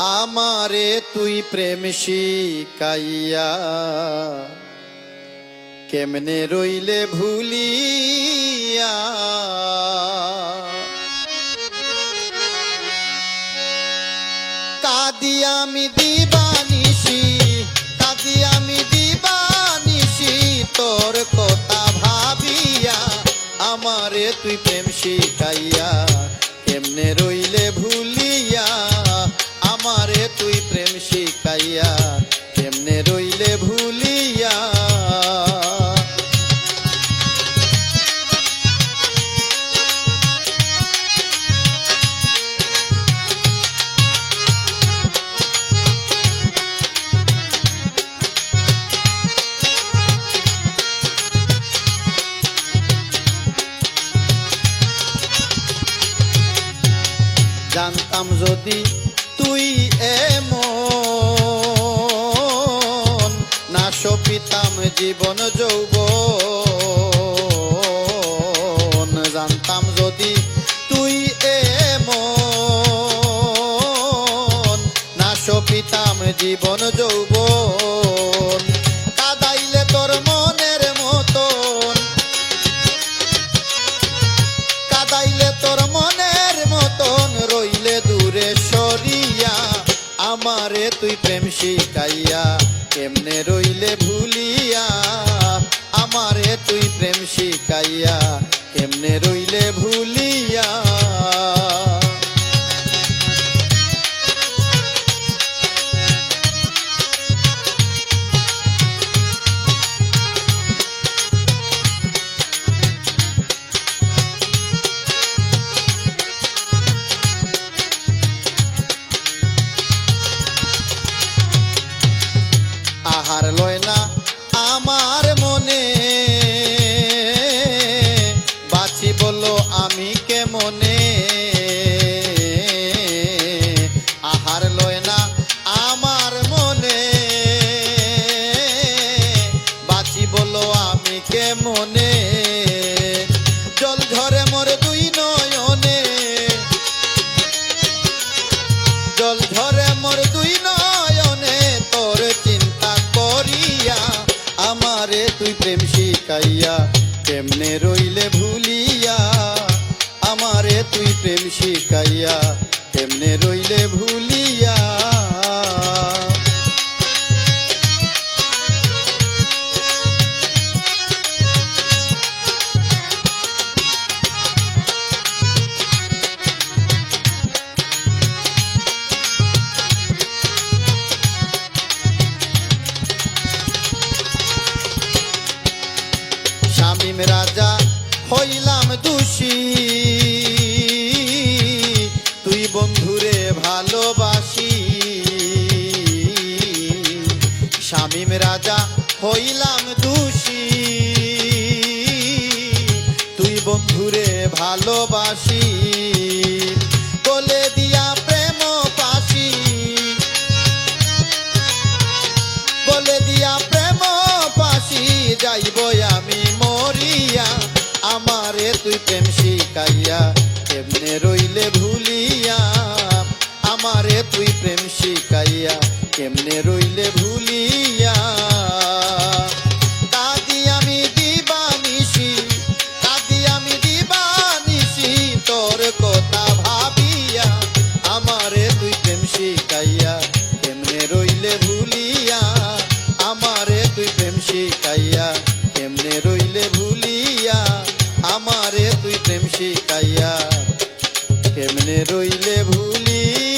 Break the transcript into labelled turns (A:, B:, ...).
A: আমারে তুই প্রেম শিকাইয়া কেমনে রইলে ভুলিয়া? কাদি আমি দিবানিসি কাদি আমি দিবানিসি তোর কথা ভাবিয়া আমারে তুই প্রেম শিকাইয়া কেমনে রইলে ভুলিয়া? জানতাম যদি তুই এমন। না সপিতাম জীবন যৌব জানতাম যদি তুই এমন। না সপিতাম জীবন যৌব সরিয়া আমারে তুই প্রেম শিখাইয়া কেমনে রইলে ভুলিয়া আমারে তুই প্রেম আমি কেমনে? আহার লয় না আমার মনে। বাঁচি বলো আমি কেমনে? জল ঝরে মোর দুই নয়নে। জল ঝরে মোর দুই নয়নে তোর চিন্তা করিয়া আমারে তুই প্রেম শিখাইয়া কেমনে রইলে ভুলিয়া? আমারে তুই প্রেম শিখাইয়া কেমনে রইলে ভুলিয়া? শামিম রাজা হইলাম দোষী। তুই বন্ধুরে ভালোবাসি। শামিম রাজা হইলাম দোষী। তুই বন্ধুরে ভালোবাসি। তুই প্রেম শিখাইয়া, কেমনে রইলে ভুলিয়া? আমারে তুই প্রেম শিখাইয়া, কেমনে রইলে ভুলিয়া? শিখাইয়া, কেমনে রইলে ভুলিয়া? আমারে তুই প্রেম শিখাইয়া। প্রেম শিখাইয়া কেমনে রইলে ভুলি?